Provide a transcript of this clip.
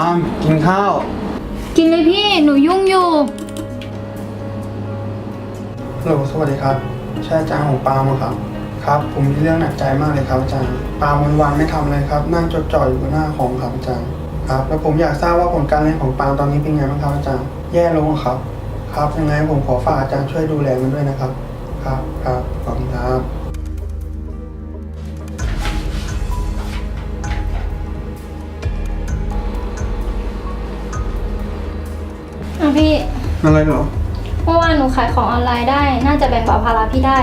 าล์มกินข้าว กินเลยพี่หนูยุ่งอยู่ ฮัลโหลสวัสดีครับใช่อาจารย์ของปาล์มเหรอครับ ครับ ผมมีเรื่องหนักใจมากเลยครับอาจารย์ ปาล์มวันๆไม่ทำอะไรครับ นั่งจดจ่ออยู่บนหน้าของครับอาจารย์ ครับ แล้วผมอยากทราบว่าผลการเรียนของปาล์มตอนนี้เป็นไงบ้างครับอาจารย์ แย่ลงเหรอครับ ครับ ยังไงผมขอฝากอาจารย์ช่วยดูแลมันด้วยนะครับ ครับ ครับ ขอบคุณครับ พี่ อะไรเหรอ เมื่อวานหนูขายของออนไลน์ได้ น่าจะแบ่งเบาภาระพี่ได้